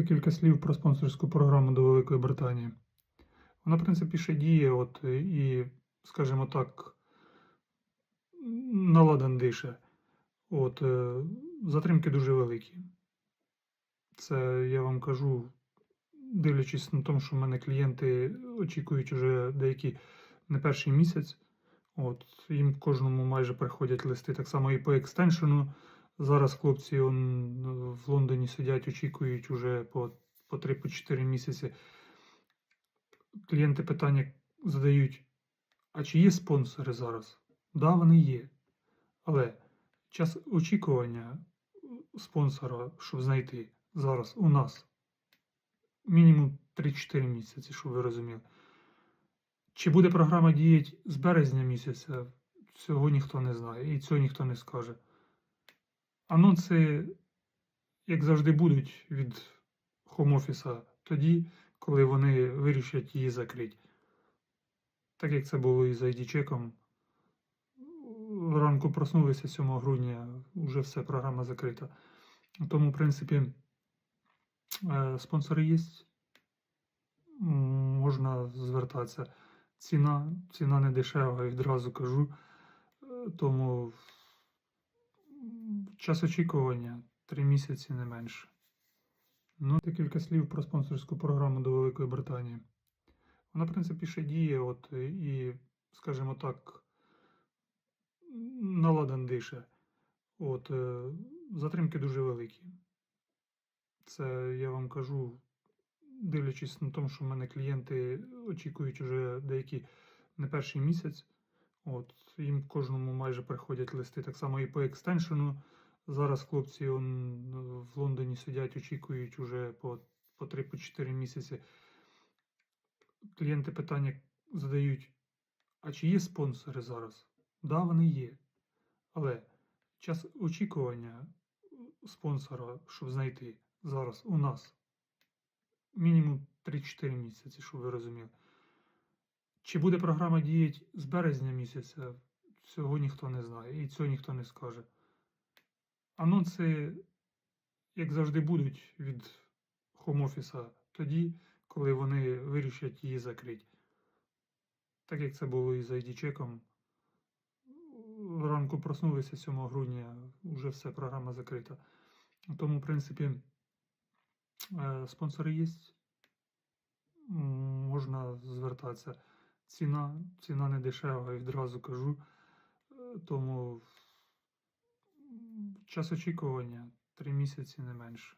Декілька слів про спонсорську програму до Великої Британії. Вона, в принципі, ще діє, от, і, скажімо так, наладан дише. От, е, затримки дуже великі. Це я вам кажу, дивлячись на тому, що в мене клієнти очікують уже деякі не перший місяць. От, їм кожному майже приходять листи. Так само і по екстеншену. Зараз хлопці он, в Лондоні сидять, очікують уже по, по 3-4 місяці. Клієнти питання задають: а чи є спонсори зараз? Да, вони є. Але час очікування спонсора, щоб знайти зараз у нас мінімум 3-4 місяці, щоб ви розуміли. Чи буде програма діяти з березня місяця, цього ніхто не знає і цього ніхто не скаже. Анонси, як завжди, будуть від хом-офіса тоді, коли вони вирішать її закрити. Так як це було і з ID-чеком. Ранку проснулися 7 грудня, вже все, програма закрита. Тому, в принципі, е, спонсори є. Можна звертатися. Ціна, ціна не дешева, відразу кажу. Е, Тому час очікування 3 місяці не менше. Ну, декілька слів про спонсорську програму до Великої Британії. Вона, в принципі, ще діє, от, і, скажімо так, наладан дише. От, е, затримки дуже великі. Це я вам кажу, дивлячись на тому, що в мене клієнти очікують уже деякі не перший місяць. От, їм кожному майже приходять листи. Так само і по екстеншену. Зараз хлопці он, в Лондоні сидять, очікують уже по, по 3-4 місяці. Клієнти питання задають: а чи є спонсори зараз? Да, вони є. Але час очікування спонсора, щоб знайти зараз у нас мінімум 3-4 місяці, щоб ви розуміли. Чи буде програма діяти з березня місяця, цього ніхто не знає і цього ніхто не скаже. Анонси, як завжди, будуть від хом-офіса тоді, коли вони вирішать її закрити. Так як це було і з ID-чеком. Ранку проснулися 7 грудня, вже все, програма закрита. Тому, в принципі, е, спонсори є. Можна звертатися. Ціна, ціна не дешева, я відразу кажу. Е, Тому час очікування 3 місяці не менше.